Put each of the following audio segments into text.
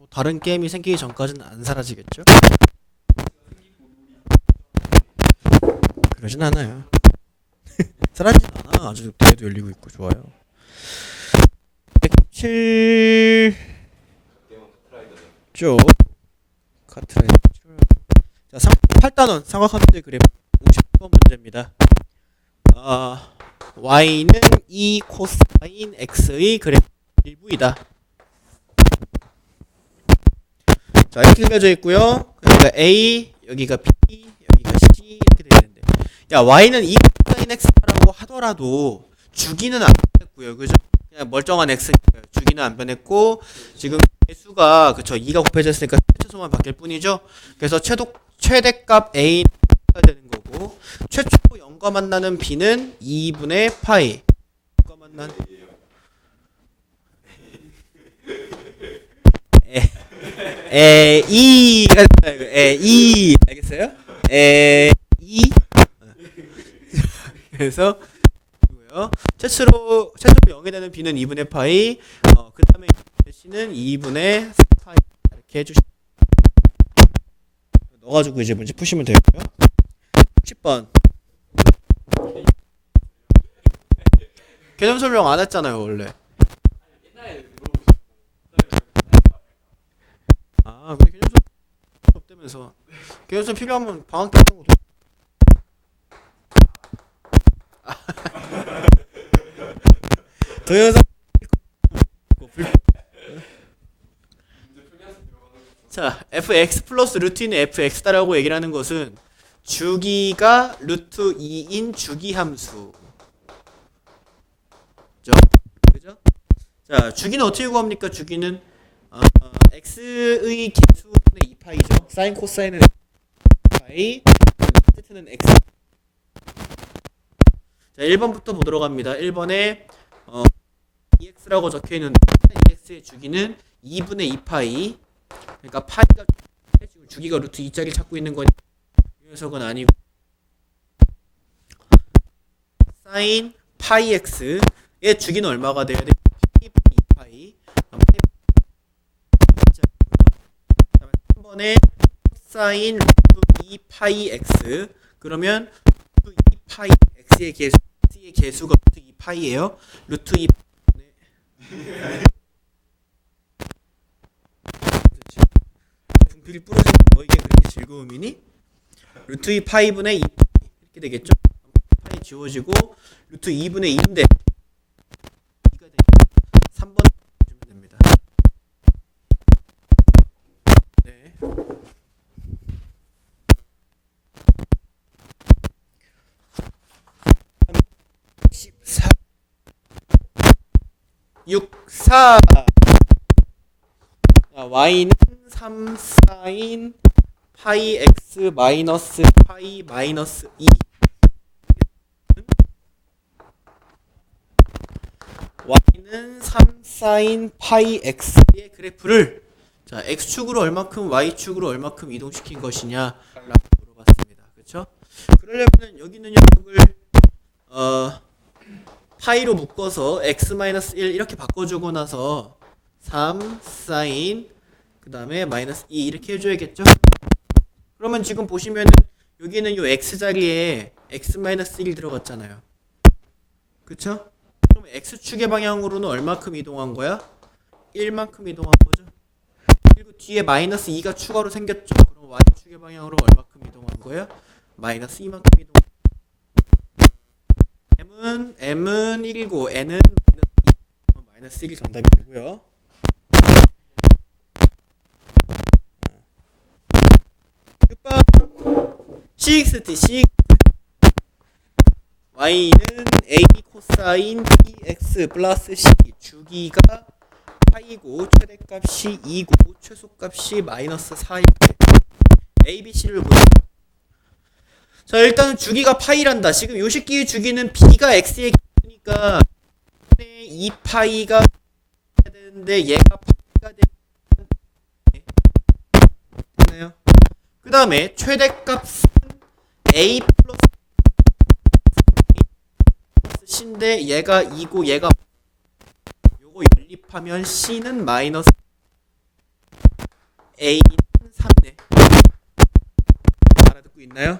뭐 다른 게임이 생기기 전까지는 안 사라지겠죠? 그러진 않아요. 사라지진 않아. 아주 대도 열리고 있고 좋아요. 107 쪽 카트라이더 자, 상, 8단원 삼각함수의 그래프 50번 문제입니다. 아, y는 2 코사인 x의 그래프 일부이다. 자, 이렇게 그려져 있고요. 여기가 a, 여기가 b, 여기가 c 이렇게 되어 있는데, 야 y는 2 코사인 x라고 하더라도 주기는 안 변했고요, 그죠? 그냥 멀쩡한 x니까요. 주기는 안 변했고 지금 개수가 그쵸 2가 곱해졌으니까 최소만 바뀔 뿐이죠. 그래서 최도 최대값 a가 되는 거고 최초 0과 만나는 b는 2분의 파이. 0과 만난 에, 에, 이가 된다, 이거. 에, 이. 알겠어요? 에, 이. 그래서, 이고요. 최초로, 최초로 0이 되는 b는 2분의 파이, 어, 그 다음에 c는 2분의 파이. 이렇게 해주시 넣어가지고 이제 문제 푸시면 되고요. 10번. 개념 설명 안 했잖아요, 원래. 아, 근데 개념 없다면서. 개념 설명 필요하면 방학 때 하는 것도. 동영상 자, fx 플러스 루트인 fx다라고 얘기를 하는 것은 주기가 루트 2인 주기 함수. 그죠? 그죠? 자, 주기는 어떻게 구합니까? 주기는 어, x의 개수분의 2파이죠. 사인 코사인은 파이, 세트는 x. 자, 1번부터 보도록 합니다. 1번에 어, ex라고 적혀 있는데 ex의 주기는 2분의 2파이. 그러니까 파이가 지금 주기가 루트 2짜리 찾고 있는 거니 이 녀석은 아니고 사인 파이 x의 주기는 얼마가 돼야 돼? 파이 2파이 그다음에 3번에 사인 루트 2파이 x 그러면 루트 2파이 x의 개수 x의 개수가 루트 2파이예요. 루트 2 분필이 부러진 너에게 그렇게 즐거움이니? 루트 2 파이분의 2 이렇게 되겠죠? 파이 지워지고 루트 2분의 2인데 4. y는 3 사인 파이 x 마이너스 파이 마이너스 2. y는 3 사인 파이 x의 그래프를 자, x축으로 얼마큼 y축으로 얼마큼 이동시킨 것이냐라고 물어봤습니다. 그렇죠? 그러려면 여기는 녀석을 어 파이로 묶어서 x 마이너스 1 이렇게 바꿔주고 나서 3 사인 그 다음에 마이너스 2 이렇게 해줘야겠죠? 그러면 지금 보시면은 여기는 요 x 자리에 x 마이너스 1 들어갔잖아요. 그쵸? 그럼 x축의 방향으로는 얼마큼 이동한 거야? 1만큼 이동한 거죠? 그리고 뒤에 마이너스 2가 추가로 생겼죠? 그럼 y축의 방향으로 얼마큼 이동한 거야? 마이너스 2만큼 이동 m은 m은 1이고 n은 마이너스 1이 정답이고요. 6번 CXT CX Y는 A 코사인 BX 플러스 C 주기가 파이고 최대값이 2고 최소값이 마이너스 4일 때 A, B, C를 보자 자 일단은 주기가 파이란다 지금 요 식기의 주기는 B가 X의 기니까 2파이가 해야 되는데 얘가 파이가 되나요? 그 다음에 최대값은 a 플러스 c인데 얘가 2고 얘가 요거 연립 합하면 C는 마이너스 A는 3네. 알아듣고 있나요?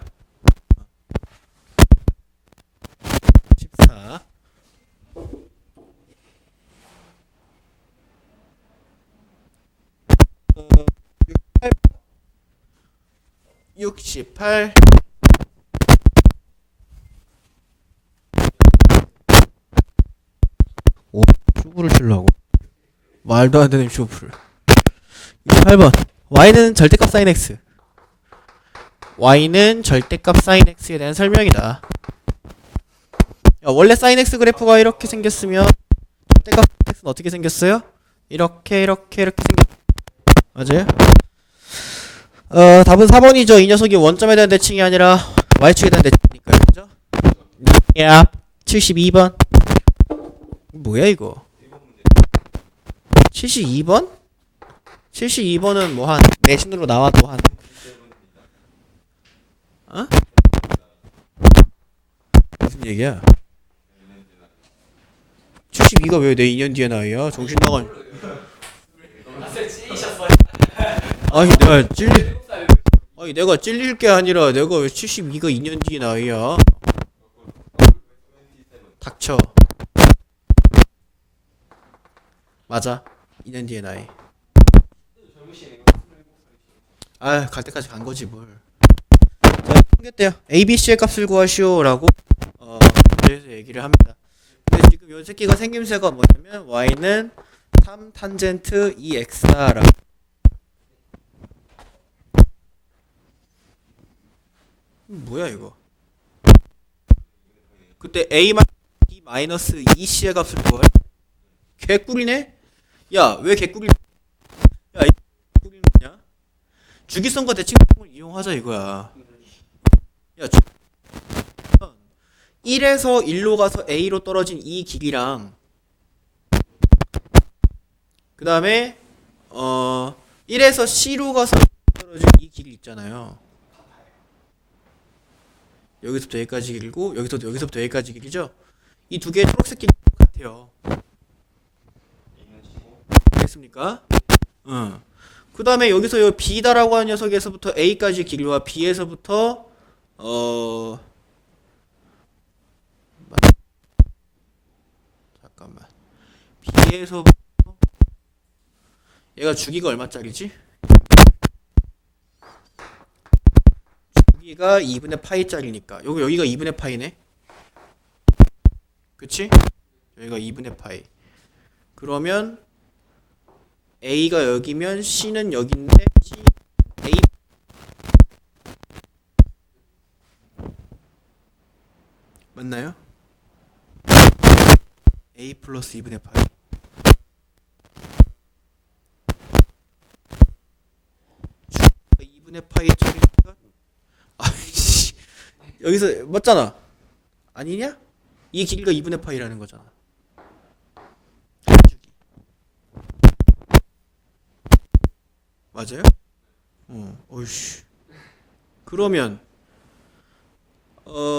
68. 오, 슈브를 치려고. 말도 안 되는 슈브를. 8번. y는 절대값 sin x. y는 절대값 sin x에 대한 설명이다. 야, 원래 sin x 그래프가 이렇게 생겼으면 절대값 sin x는 어떻게 생겼어요? 이렇게 이렇게 이렇게 생겼. 맞아요? 어, 답은 4번이죠. 이 녀석이 원점에 대한 대칭이 아니라 y축에 대한 대칭이니까요. 그죠? 야, 72번. 뭐야 이거? 72번? 72번은 뭐 한 내신으로 나와도 한 어? 무슨 얘기야? 72가 왜 내 2년 뒤에 나와요? 정신 나간 아니 내가 찔리 아니 내가 찔릴 게 아니라 내가 왜 72가 2년 뒤에 나이야? 닥쳐. 맞아. 2년 뒤에 나이. 아갈 때까지 간 거지 뭘. 자, 생겼대요. ABC의 값을 구하시오라고 어 그래서 얘기를 합니다. 근데 지금 요 새끼가 생김새가 뭐냐면 y는 3 탄젠트 2x다라고 뭐야 이거? 그때 a 마 b 마이너스 2c의 값을 구할 개꿀이네? 야 왜 개꿀이 야이 개꿀이는 뭐냐? 주기성과 대칭성을 이용하자 이거야. 야 주... 1에서 1로 가서 a로 떨어진 이 길이랑 그 다음에 어 1에서 c로 가서 떨어진 이 길이 있잖아요 여기서부터 여기까지 길고 여기서부터 여기서부터 여기까지 길이죠 이 두 개의 초록색 길이 똑같아요 알겠습니까? 응. 그 다음에 여기서 요 B다라고 하는 녀석에서부터 A까지 길이와 B에서부터 어 맞- 잠깐만 B에서부터 얘가 주기가 얼마짜리지? 주기가 2분의 파이짜리니까 여기 여기가 2분의 파이네 그치? 여기가 2분의 파이 그러면 A가 여기면 C는 여기인데 C A 맞나요? A 플러스 2분의 파이 2분의 파이 아이씨 여기서 맞잖아 아니냐? 이 길이가 2분의 파이라는 거잖아. 맞아요? 어, 어이씨. 그러면 어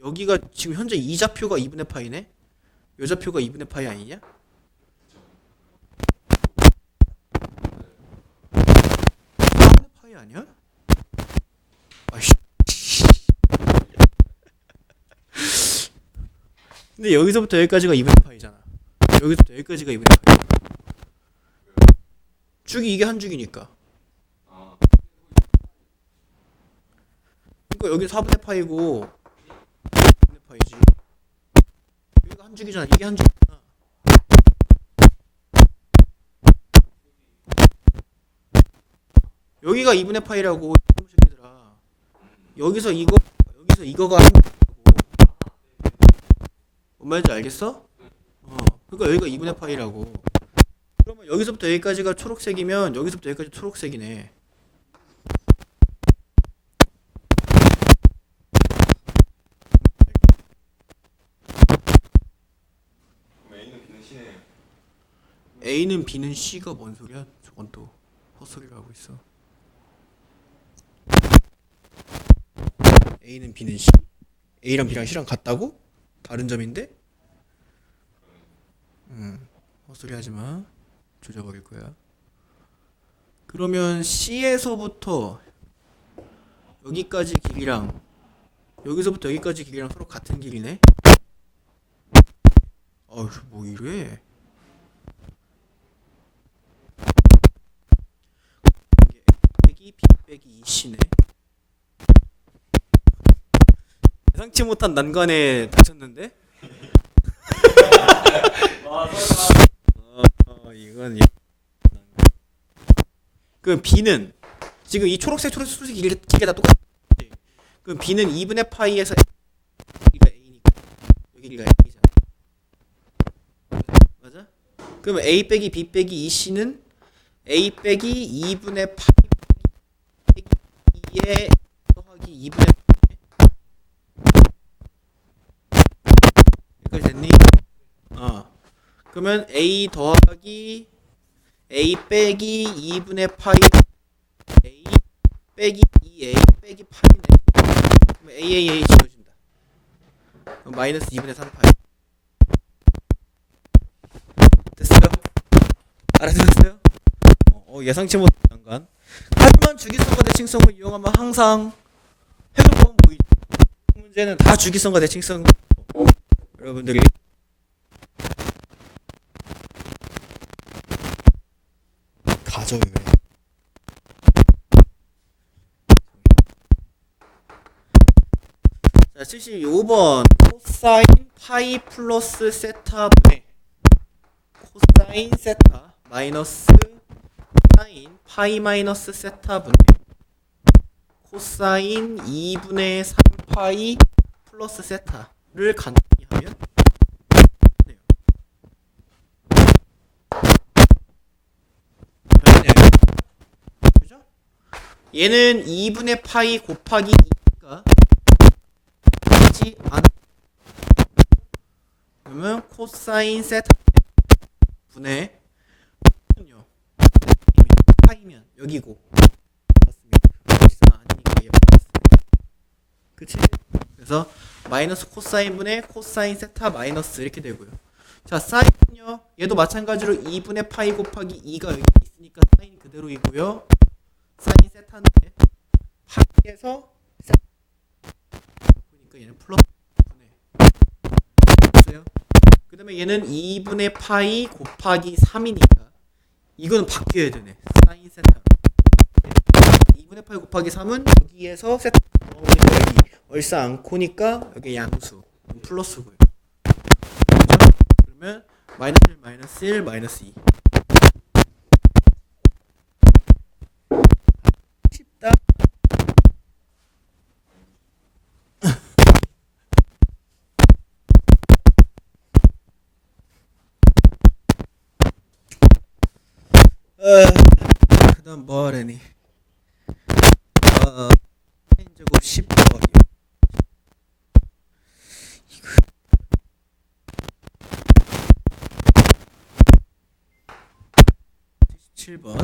여기가 지금 현재 이 좌표가 2분의 파이네. 요 좌표가 2분의 파이 아니냐? 2분의 파이 아니야? 근데 여기서부터 여기까지가 2분의 파이잖아. 여기서부터 여기까지가 2분의 파이. 주기 이게 한 주기니까. 그러니까 여기 4분의 파이고 2분의 파이지. 여기가 한 주기잖아. 이게 한 주기잖아. 여기가 2분의 파이라고. 여기서 이거 여기서 이거가 한. 뭔 말인지 알겠어? 어. 그러니까 여기가 2분의 파이라고. 그러면 여기서부터 여기까지가 초록색이면 여기서부터 여기까지 초록색이네. A는 B는 C가 뭔 소리야? 저건 또 헛소리를 하고 있어. A는 B는 C. A랑 B랑 C랑 같다고? 다른 점인데? 헛소리 하지 마. 조져버릴 거야. 그러면 C에서부터 여기까지 길이랑 여기서부터 여기까지 길이랑 서로 같은 길이네. 어휴 뭐 이래? 이게 빼기 B 빼기 2C네. 예상치 못한 난관에 닥쳤는데? 어, 어, 이건 이- 그럼 B는 지금 이 초록색 초록색 초록색 길게, 길게 다 똑같지. 그럼 B는 2분의 파이에서 여기가 A니까 여기가 A잖아. 맞아? 그럼 A 빼기 B 빼기 2C는 A 빼기 2분의 파이 빼기 2에 더하기 2분의 여기까지 됐니? 어. 그러면 A 더하기 A 빼기 2분의 파이 A 빼기 2A 빼기 파이네. 그럼 AAA 지워진다. 마이너스 2분의 3 파이. 됐어요? 알아들었어요? 어, 어, 예상치 못한 난관. 하지만 주기성과 대칭성을 이용하면 항상 해결법은 보이죠. 문제는 다 주기성과 대칭성. 여러분들이 가져 왜? 자, 75번 코사인 파이 플러스 세타분의 코사인 세타 마이너스 사인 파이 마이너스 세타 분의 코사인 2분의 3파이 플러스 세타를 간단히 하면. 변해요. 그죠? 얘는 2분의 파이 곱하기 2가 하지 않아. 그러면 코사인 세타 분의 요 파이면 여기고. 그치? 그래서 마이너스 코사인 분의 코사인 세타 마이너스 이렇게 되고요. 자 사인은요 얘도 마찬가지로 2분의 파이 곱하기 2가 여기 있으니까 사인 그대로이고요. 사인 세타는 파이에서 세타 그러니까 얘는 플러스 분의 됐어요? 그 다음에 얘는 2분의 파이 곱하기 3이니까 이거는 바뀌어야 되네 사인 세타 2분의 파이 곱하기 3은 여기에서 세타 여기 얼싸 않고니까 여기 양수 플러스고요 그렇죠? 그러면 마이너스 1 마이너스 1 마이너스 2 어, 그다음 뭐 하래니? 어, 제곱 10 더하기 이거. 77번.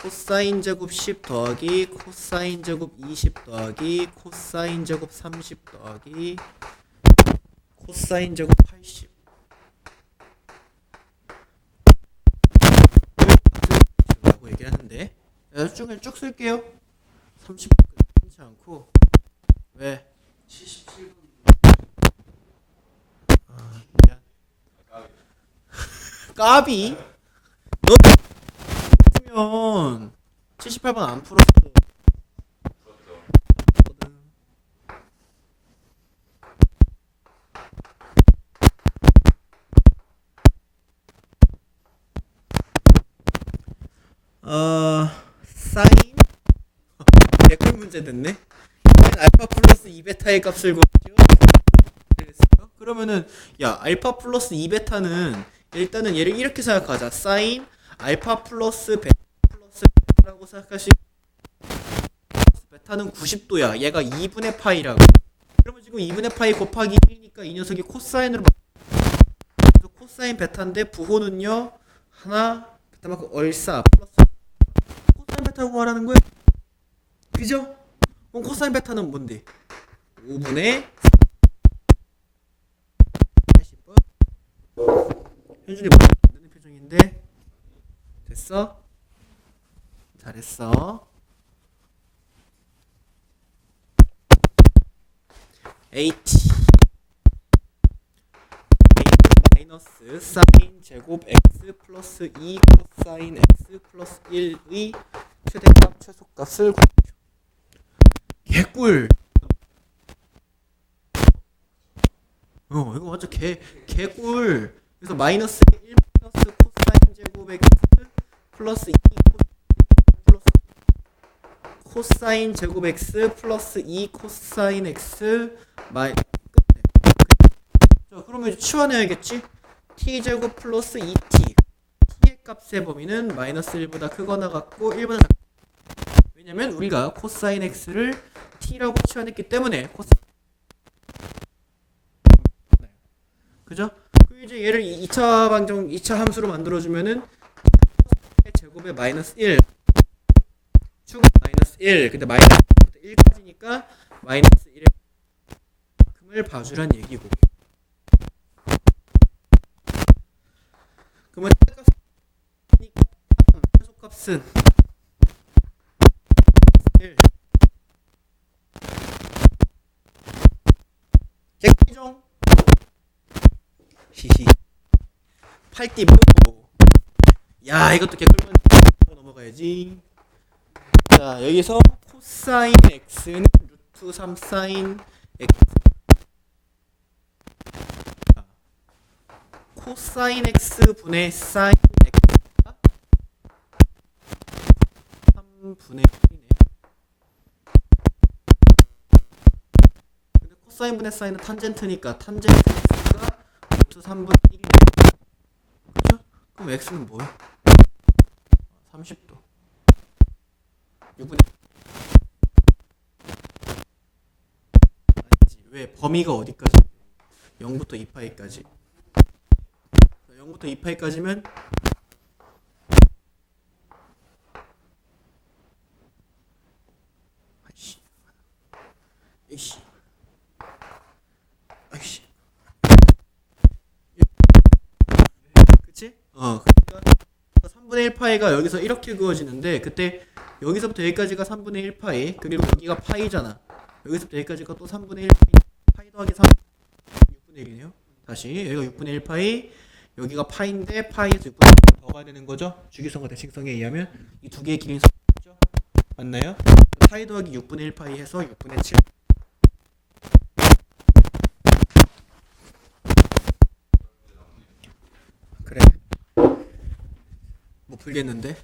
코사인 제곱 10 더하기 코사인 제곱 20 더하기 코사인 제곱 30 더하기 코사인 제곱 80 라고 얘기를 하는데 쭉을 쭉 쓸게요. 30분 끊지 않고. 왜? 77분 아 미안 까비. 너면 78번 안 풀었어. 어 사인 댓글 문제 됐네. 알파 플러스 2베타의 값을 구하죠. 그랬어요? 그러면은 야 알파 플러스 2베타는 일단은 얘를 이렇게 생각하자. 사인 알파 플러스 베타 플러스 베타라고 생각하시. 베타는 90도야. 얘가 2분의 파이라고. 그러면 지금 2분의 파이 곱하기 1이니까 이 녀석이 코사인으로 코사인 베타인데 부호는요. 하나 베타만큼 얼싸 플러스 베타고 말하는 거야. 그죠? 그럼 코사인 베타는 뭔데? 5분의 80번 현준이 뭐 만드는 표정인데 됐어? 잘했어. AT 마이너스 사인 제곱 x 플러스 2 코사인 x 플러스 1의 최대값 최소값을. 개꿀. 어 이거 완전 개 개꿀. 그래서 마이너스 1 플러스 코사인 제곱 x 플러스 2 코, 플러스 코사인 제곱 x 플러스 2 코사인 x 마이. 자 그러면 이제 치환해야겠지? t 제곱 플러스 2t t의 값의 범위는 마이너스 1보다 크거나 같고 1보다 작 왜냐면 우리가 코사인 x를 t라고 치환했기 때문에 코사 그죠? 그 이제 얘를 2차 방정 2차 함수로 만들어 주면은 제곱에 마이너스 1 축 마이너스 1 근데 마이너스 1부터 1까지니까 마이너스 1의 만큼을 봐주란 얘기고 그러면 최소값은 1 객기종. 히히. 8D 보고. 야 이것도 개꿀만 넘어가야지. 자 여기서 코사인 x는 루트 3 사인 x. 자, 코사인 x 분의 사인 x가 3분의 코사인 분의 사인은 탄젠트니까 탄젠트 x가 루트 3분의 1이네 그죠? 그럼 x는 뭐야? 30도. 6분의 아니지. 왜 범위가 어디까지? 0부터 2파이까지. 0부터 2파이까지면 아이씨 이씨 아이씨 그치? 어 그러니까 3분의 1 파이가 여기서 이렇게 그어지는데 그때 여기서부터 여기까지가 3분의 1 파이 그리고 여기가 파이잖아. 여기서부터 여기까지가 또 3분의 1 파이. 파이 더하기 3 6분의 1이네요. 다시 여기가 6분의 1 파이 여기가 파인데 파이에서 6분의 1 더가야 되는 거죠? 주기성과 대칭성에 의하면 이 두 개의 길이는 죠? 맞나요? 파이 더하기 6분의 1 파이 해서 6분의 7 그래 못 풀겠는데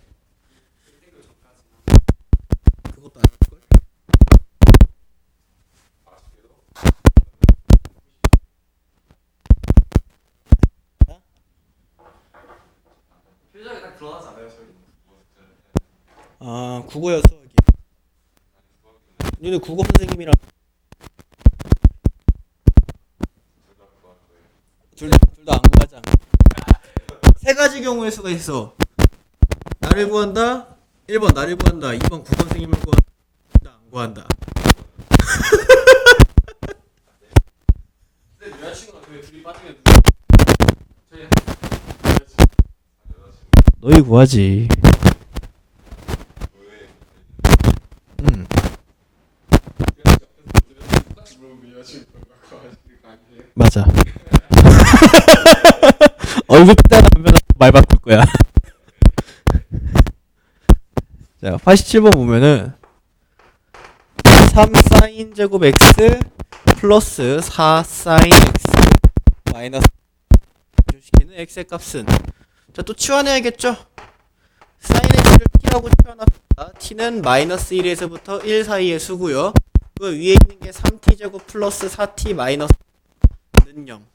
그것도 아닐걸? 표정이 딱 드러나지 않아요 저희? 아 여기 니네 국어 선생님이랑 둘다둘다 안 구하자 세 가지 경우의 수가 있어 나를 구한다 1번 나를 구한다 2번 국어 선생님을 구한다 둘다안 구한다 근데 여자친구랑 왜 둘이 누구? 저희 너희 구하지? 응? 맞아 얼굴 따라하면 말 바꿀 거야 자 87번 보면은 3 사인 제곱 x 플러스 4 사인 x 마이너스 시키는 x의 값은. 자 또 치환해야겠죠? 사인 x를 t라고 치환합니다. T는 마이너스 1에서부터 1 사이의 수고요. 그 위에 있는 게 3t 제곱 플러스 4t 마이너스 는 0.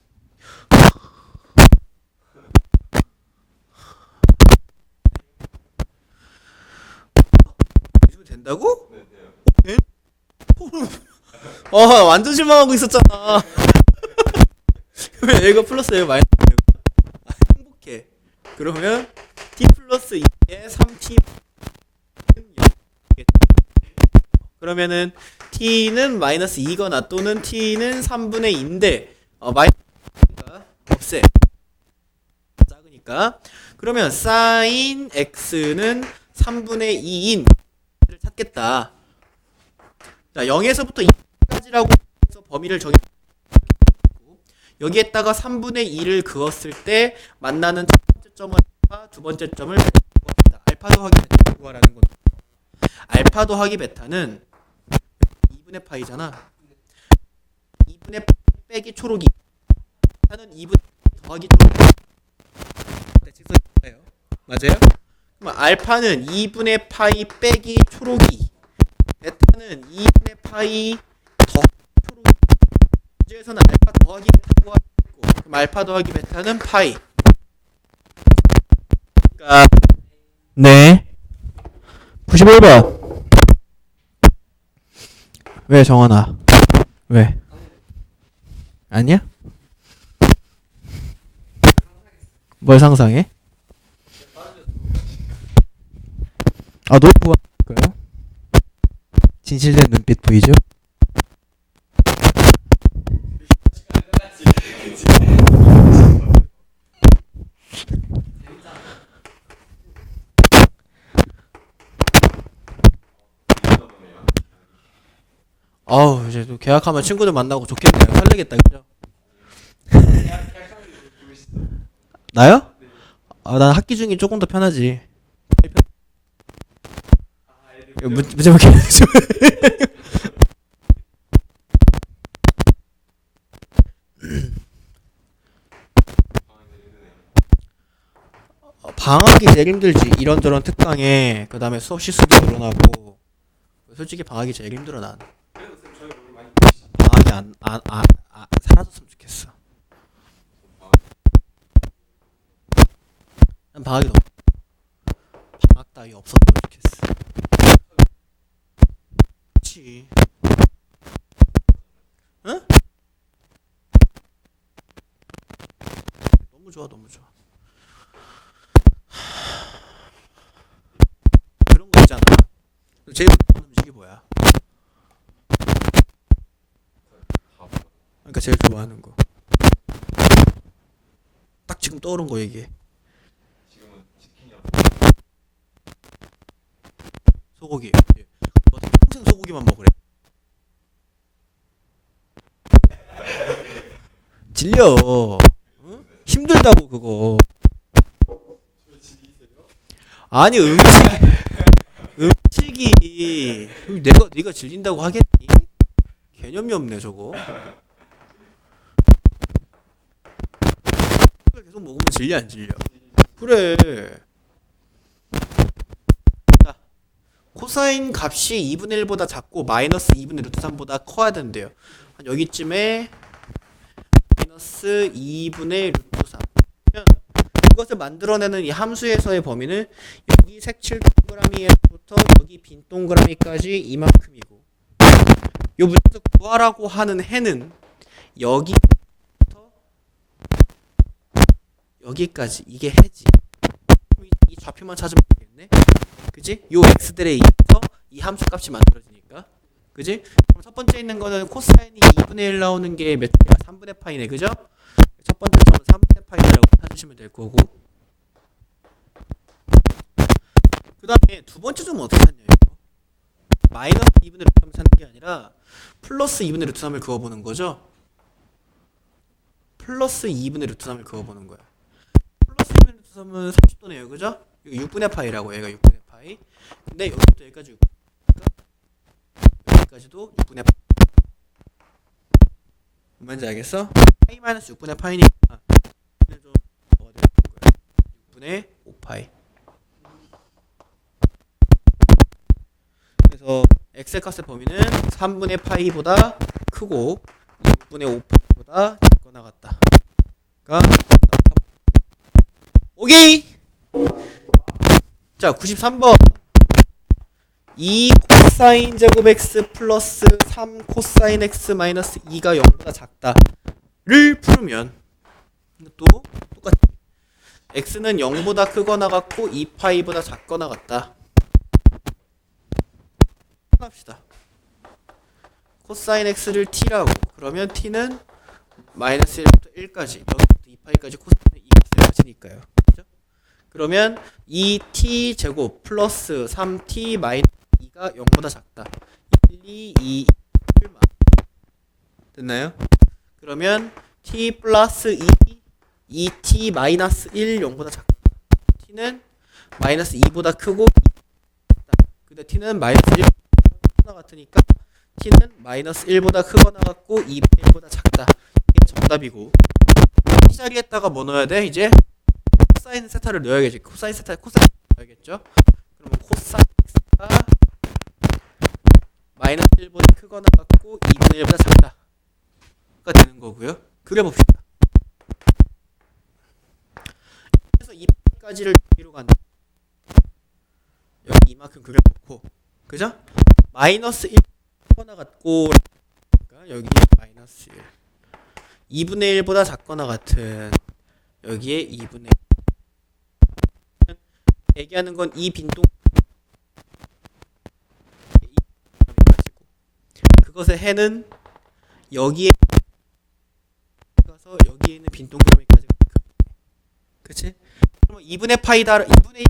된다고? 네, 돼요. 어, 완전 실망하고 있었잖아. 왜 얘가 플러스 얘가 마이너스 아, 행복해. 그러면 t 플러스 2에 3t 그러면은 t는 마이너스 2거나 또는 t는 3분의 2인데 어, 마이너스가 없애. 작은 되니까 그러면 sin x는 3분의 2인 를 찾겠다. 자, 0에서부터 2까지라고 해서 범위를 정해 여기에다가 3분의 2를 그었을 때 만나는 첫 번째 점은 알파, 두 번째 점을 구합니다. 알파 더하기 베타 구하라는 건 알파 더하기 베타는 2분의 파이잖아. 2분의 파이 빼기 초록이 베타는 2분의 더하기 초록이 대칭성이에요. 맞아요? 그럼 알파는 2분의 파이 빼기 초록이 베타는 2분의 파이 더 초록이. 문제에서는 알파 더하기 베타가 있고 그럼 알파 더하기 베타는 파이. 그러니까 네. 91번. 왜 정원아 왜? 아니야? 뭘 상상해? 아 노래 구할까요? 진실된 눈빛 보이죠? 아우 이제 또 계약하면 친구들 만나고 좋겠네요 설레겠다 그죠? 나요? 아 난 학기 중이 조금 더 편하지 문- 문제 밖에 어, 방학이 제일 힘들지. 이런저런 특강에 그 다음에 수업 실수도 늘어나고. 솔직히 방학이 제일 힘들어 난. 방학이 안, 안, 안, 안 사라졌으면 좋겠어. 난 방학이 너무 방학 따위 없었으면 좋겠어 그치 응? 너무 좋아 너무 좋아 그런 거 있잖아 제일 좋아하는 음식이 뭐야? 그러니까 제일 좋아하는 거. 딱 지금 떠오른 거 얘기해. 소고기. 예. 너 평생 소고기만 먹으래. 질려. 응? 힘들다고 그거. 아니 음식 음식이 내가 네가 질린다고 하겠니? 개념이 없네 저거. 계속 먹으면 질려 안 질려? 그래. 자, 코사인 값이 2분의 1보다 작고 마이너스 2분의 루트 3보다 커야 된대요. 한 여기쯤에 마이너스 2분의 루트 3. 그러면 이것을 만들어내는 이 함수에서의 범위는 여기 색칠 동그라미에서부터 여기 빈 동그라미까지 이만큼이고 요 문제에서 구하라고 하는 해는 여기부터 여기까지 이게 해지. 이 좌표만 찾으면 되겠네. 그지? 요 x들에 의해서 이 함수 값이 만들어지니까. 그지? 번째 있는 거는 코사인이 2분의 1 나오는 게몇 개야? 3분의 파이네. 그죠? 첫 번째 점은 3분의 파이라고 찾으시면 될 거고. 그 다음에 두 번째 점은 어떻게 찾냐, 이거? 마이너스 2분의 루트 3을 찾는 게 아니라 플러스 2분의 루트 3을 그어보는 거죠? 플러스 2분의 루트 3을 그어보는 거야. 플러스 2분의 루트 3은 30도네요. 그죠? 이거 6분의 파이라고 얘가 6분의 파이. 근데 여기부터 여기까지 6분의 여기까지도 6분의 파이. 뭔지 알겠어? 파이 마이너스 6분의 파이니까 얘는 좀 뭐가 되는 거야? 6분의 5파이. 그래서 엑셀 값의 범위는 3분의 파이보다 크고 6분의 5파이보다 작거나 같다. 그러니까 오케이. 자, 93번. 2 코사인 제곱 x 플러스 3 코사인 x 마이너스 2가 0보다 작다를 풀면 또 똑같이 x는 0보다 크거나 같고 2파이보다 작거나 같다. 합시다. 코사인 x를 t라고 그러면 t는 마이너스 1부터 1까지 여기부터 2파이까지 코사인 2x를 가지니까요. 그죠? 그러면 2t 제곱 플러스 3t 마이너스 2가 0보다 작다. 1, 2, 2, 1만. 됐나요? 그러면 t 플러스 2, 2t 마이너스 1, 0보다 작다. t는 마이너스 2보다 크고 2보다. 근데 t는 마이너스 1보다 같으니까 t는 마이너스 1보다 크거나 같고 2분의 1보다 작다. 이게 정답이고 이 자리에다가 뭐 넣어야 돼? 이제 코사인 세타를 넣어야겠지. 코사인 세타 코사인 넣어야겠죠. 그러면 코사인 x가 마이너스 1보다 크거나 같고 2분의 1보다 작다가 되는 거고요. 그려봅시다. 그래서 이 까지를 뒤로 간다. 여기 이만큼 그려놓고 그죠? 마이너스 1 크거나 같고 그러니까 여기 마이너스 1 2분의 1보다 작거나 같은 여기에 2분의 1 얘기하는 건 이 빈동 가지고 그것의 해는 여기에 가서 여기에 있는 빈 동그라미까지 그치? 그러면 2분의 파이다 2분의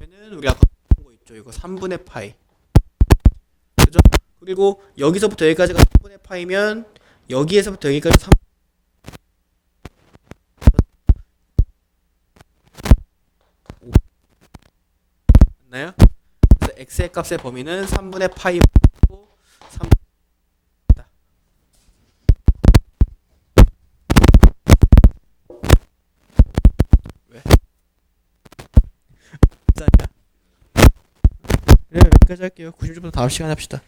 1면 우리 아까 본거 있죠 이거 3분의 파이 그죠? 그리고 여기서부터 여기까지가 3분의 파이면 여기에서부터 여기까지 3 맞나요? 그래서 x의 값의 범위는 3분의 파이고 3 왜? 짠이야. 네, 여기까지 할게요. 90분부터 다음 시간에 합시다.